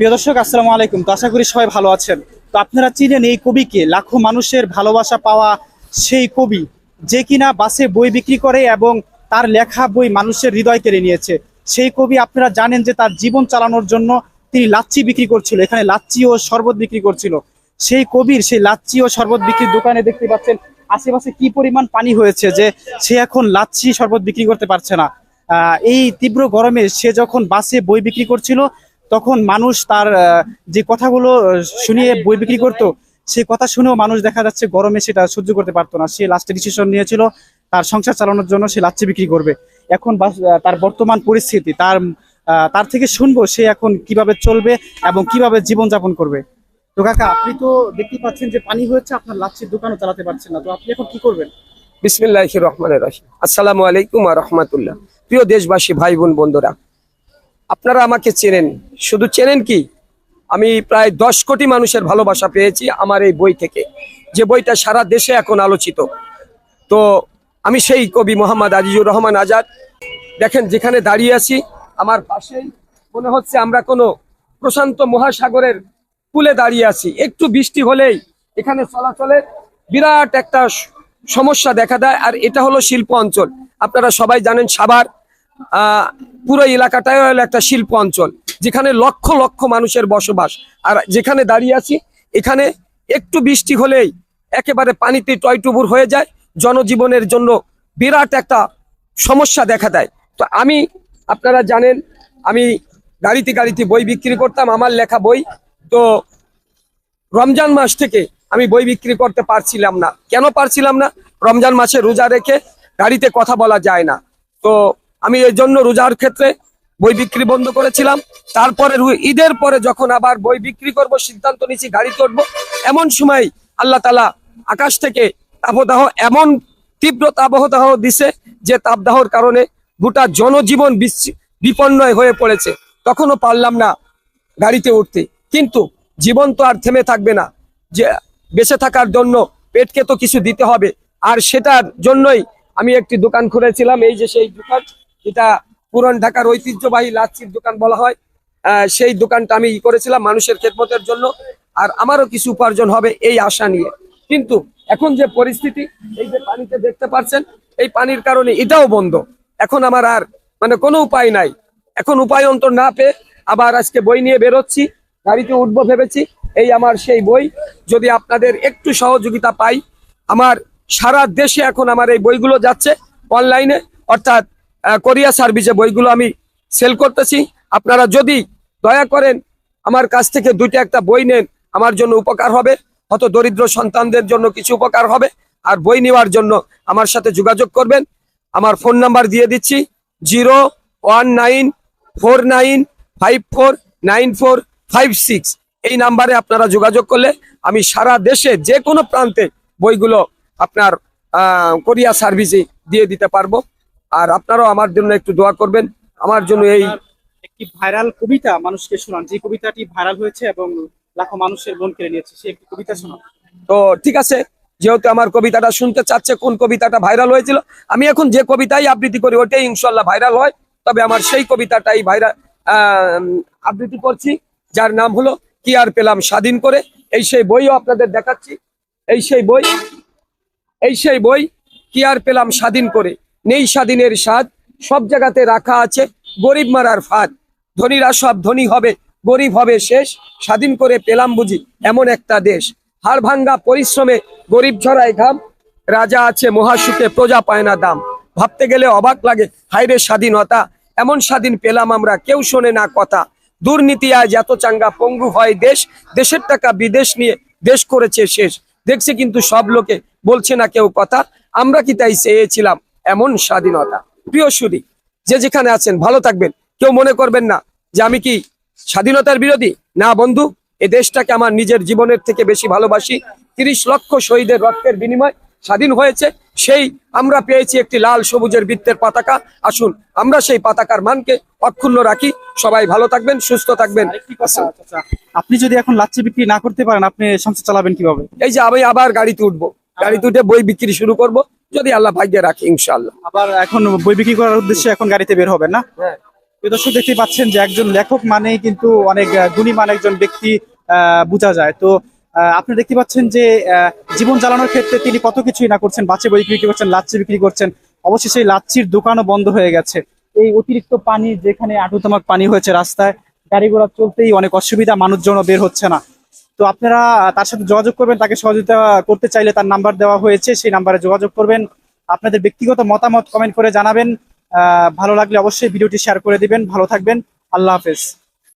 প্রিয় দর্শক, আসসালামু আলাইকুম। তো আশা করি সবাই ভালো আছেন। তো আপনারা চিনেন এই কবিকে লাখো মানুষের ভালোবাসা পাওয়া সেই কবি, যে কিনা বাসে বই বিক্রি করে এবং তার লেখা বই মানুষের হৃদয় কেড়ে নিয়েছে। সেই কবি আপনারা জানেন যে তার জীবন চালানোর জন্য তিনি লাচ্ছি বিক্রি করছিল, এখানে লাচ্ছি ও শরবত বিক্রি করছিল। সেই কবির সেই লাচ্ছি ও শরবত বিক্রির দোকানে দেখতে পাচ্ছেন, আশেপাশে কি পরিমাণ পানি হয়েছে যে সে এখন লাচ্ছি শরবত বিক্রি করতে পারছে না। এই তীব্র গরমে সে যখন বাসে বই বিক্রি করছিল তখন মানুষ তার যে কথাগুলো শুনিয়ে বই বিক্রি করতো সেই কথা শুনেও মানুষ দেখা যাচ্ছে গরমে সেটা সহ্য করতে পারতো না। সে লাস্টে ডিসিশন নিয়েছিল তার সংসার চালানোর জন্য সে লাচ্ছি বিক্রি করবে। এখন তার বর্তমান পরিস্থিতি, তার তার থেকে শুনব সে এখন কীভাবে চলবে এবং কীভাবে জীবনযাপন করবে। তো কাকা, আপনি তো দেখতে পাচ্ছেন যে পানি হয়েছে, আপনার লাচ্ছির দোকানও চালাতে পারছেন না। তো আপনি এখন কি করবেন? বিসমিল্লাহ রহমান রহিম। আসসালামু আলাইকুম রহমতুল্লাহ। প্রিয় দেশবাসী ভাই বোন বন্ধুরা আপনারা আমাকে চেনেন। শুধু চেনেন কি? আমি প্রায় দশ কোটি মানুষের ভালোবাসা পেয়েছি আমার এই বই থেকে। যে বইটা সারা দেশে এখন আলোচিত। তো আমি সেই কবি মোহাম্মদ আজিজুর রহমান আজাদ। দেখেন যেখানে দাঁড়িয়ে আছি আমার পাশেই মনে হচ্ছে আমরা কোনো প্রশান্ত মহাসাগরের কূলে দাঁড়িয়ে আছি। একটু বৃষ্টি হলেই এখানে চলাচলের বিরাট একটা সমস্যা দেখা দেয়। আর এটা হলো শিল্প অঞ্চল। আপনারা সবাই জানেন আহ, পুরো এলাকাটাই হলো একটা শিল্প অঞ্চল, যেখানে লক্ষ লক্ষ মানুষের বসবাস। আর যেখানে দাঁড়িয়ে আছি, এখানে একটু বৃষ্টি হলেই একেবারে পানিতে টয়টুবুর হয়ে যায়, জনজীবনের জন্য বিরাট একটা সমস্যা দেখা দেয়। তো আমি, আপনারা জানেন, আমি গাড়িতে গাড়িতে বই বিক্রি করতাম, আমার লেখা বই। তো রমজান মাস থেকে আমি বই বিক্রি করতে পারছিলাম না। কেন পারছিলাম না? রমজান মাসে রোজা রেখে গাড়িতে কথা বলা যায় না। তো আমি এই জন্য রোজার ক্ষেত্রে বই বিক্রি বন্ধ করেছিলাম। তারপরে ঈদের পরে যখন আবার বই বিক্রি করব, সিদ্ধান্ত নিয়েছি গাড়িতে উঠবো এমন সময় আল্লাহ তালা আকাশ থেকে তাপদাহ, এমন তীব্র তাপদাহ দিছে যে তাপদাহর কারণে গোটা জনজীবন বিপন্ন হয়ে পড়েছে। তখনও পারলাম না গাড়িতে উঠতে। কিন্তু জীবন তো আর থেমে থাকবে না। যে বেঁচে থাকার জন্য পেটকে তো কিছু দিতে হবে। আর সেটার জন্যই আমি একটি দোকান খুলেছিলাম, এই যে সেই দোকান। এটা পুরান ঢাকার ঐতিহ্যবাহী লাচ্ছির দোকান বলা হয় সেই দোকানটা আমি ই করেছিলাম মানুষের খেদমতের জন্য। আর আমারও কিছু উপার্জন হবে এই আশা নিয়ে। কিন্তু এখন যে পরিস্থিতি, এই যে পানিতে দেখতে পাচ্ছেন, এই পানির কারণে এটাও বন্ধ। এখন আমার আর মানে কোনো উপায় নাই। এখন উপায় অন্তর না পেয়ে আবার আজকে বই নিয়ে বেরোচ্ছি, গাড়িতে উঠবো ভেবেছি। এই আমার সেই বই, যদি আপনাদের একটু সহযোগিতা পাই, আমার সারা দেশে এখন আমার এই বইগুলো যাচ্ছে অনলাইনে। অর্থাৎ কোরিয়া সার্ভিসে বইগুলো আমি সেল করতেছি। আপনারা যদি দয়া করেন আমার কাছ থেকে দুইটা একটা বই নেন, আমার জন্য উপকার হবে। হয়তো দরিদ্র সন্তানদের জন্য কিছু উপকার হবে। আর বই নেওয়ার জন্য আমার সাথে যোগাযোগ করবেন। আমার ফোন নাম্বার দিয়ে দিচ্ছি, zero one nine four nine five four nine four five six. এই নাম্বারে আপনারা যোগাযোগ করলে আমি সারা দেশে যে কোনো প্রান্তে বইগুলো আপনার কোরিয়া সার্ভিসে দিয়ে দিতে পারব। আর আপনারাও আমার জন্য একটু দোয়া করবেন। আমার জন্য এই একটি ভাইরাল কবিতা মানুষকে শোনান। যে কবিতাটি ভাইরাল হয়েছে এবং লাখো মানুষের মন কেড়ে নিয়েছে সে একটি কবিতা শোনান। তো ঠিক আছে যেহেতু আমার কবিতাটা শুনতে চাচ্ছে কোন কবিতাটা ভাইরাল হয়েছিল আমি এখন যে কবিতাই আবৃত্তি করি ওটাই ইনশাল্লাহ ভাইরাল হয়। তবে আমার সেই কবিতাটাই ভাইরাল আবৃত্তি করছি যার নাম হলো কি আর পেলাম স্বাধীন করে। এই সেই বইও আপনাদের দেখাচ্ছি। এই সেই বই এই সেই বই কি আর পেলাম স্বাধীন করে। নেই স্বাধীনের স্বাদ, সব জায়গাতে রাখা আছে গরিব মারার ফাঁদ। ধনীরা সব ধনী হবে, গরিব হবে শেষ। স্বাধীন করে পেলাম বুঝি এমন একটা দেশ। হাড় ভাঙ্গা পরিশ্রমে গরিব ছড়ায় ঘাম। রাজা আছে মহাসুখে, প্রজা পায় না দাম। ভাবতে গেলে অবাক লাগে হাইরে স্বাধীনতা। এমন স্বাধীন পেলাম আমরা, কেউ শোনে না কথা। দুর্নীতি আজ এত চাঙ্গা, পঙ্গু হয় দেশ। দেশের টাকা বিদেশ নিয়ে দেশ করেছে শেষ। দেখছে কিন্তু সব লোকে, বলছে না কেউ কথা। আমরা কি তাই চেয়েছিলাম? এমন স্বাধীনতা। প্রিয় সুদী যে যেখানে আছেন ভালো থাকবেন। কেউ মনে করবেন না যে আমি কি স্বাধীনতার বিরোধী? না বন্ধু এ দেশটাকে আমার নিজের জীবনের থেকে বেশি ভালোবাসি। তিরিশ লক্ষ শহীদের রক্তের বিনিময় স্বাধীন হয়েছে। সেই আমরা পেয়েছি একটি লাল সবুজের বৃত্তের পতাকা। আসুন আমরা সেই পতাকার মানকে অক্ষুণ্ণ রাখি। সবাই ভালো থাকবেন সুস্থ থাকবেন। আপনি যদি এখন লাচ্ছি বিক্রি না করতে পারেন আপনি সংসার চালাবেন কীভাবে? এই যে আমি আবার গাড়িতে উঠবো। গাড়িতে উঠে বই বিক্রি শুরু করব। যদি আল্লাহ ভাগ্যে রাখে ইনশাল্লাহ আবার এখন বই বিক্রি করার উদ্দেশ্যে এখন গাড়িতে বের হবেন না? হ্যাঁ। দর্শক দেখতে পাচ্ছেন যে একজন লেখক মানেই কিন্তু অনেক গুণীমান একজন ব্যক্তি বোঝা যায়। তো আহ, আপনি দেখতে পাচ্ছেন যে আহ, জীবন চালানোর ক্ষেত্রে তিনি কত কিছুই না করছেন। বাচ্চা বই বিক্রি করছেন লাচ্ছি বিক্রি করছেন। অবশ্যই সেই লাচ্ছির দোকানও বন্ধ হয়ে গেছে। এই অতিরিক্ত পানি যেখানে আটুতমাক পানি হয়েছে রাস্তায় গাড়ি ঘোড়া চলতেই অনেক অসুবিধা মানুষজনও বের হচ্ছে না। তো আপনারা তার সাথে যোগাযোগ করবেন, তাকে সহযোগিতা করতে চাইলে তার নাম্বার দেওয়া হয়েছে, সেই নাম্বারে যোগাযোগ করবেন। আপনাদের ব্যক্তিগত মতামত কমেন্ট করে জানাবেন। ভালো লাগলে অবশ্যই ভিডিওটি শেয়ার করে দিবেন। ভালো থাকবেন। আল্লাহ হাফেজ।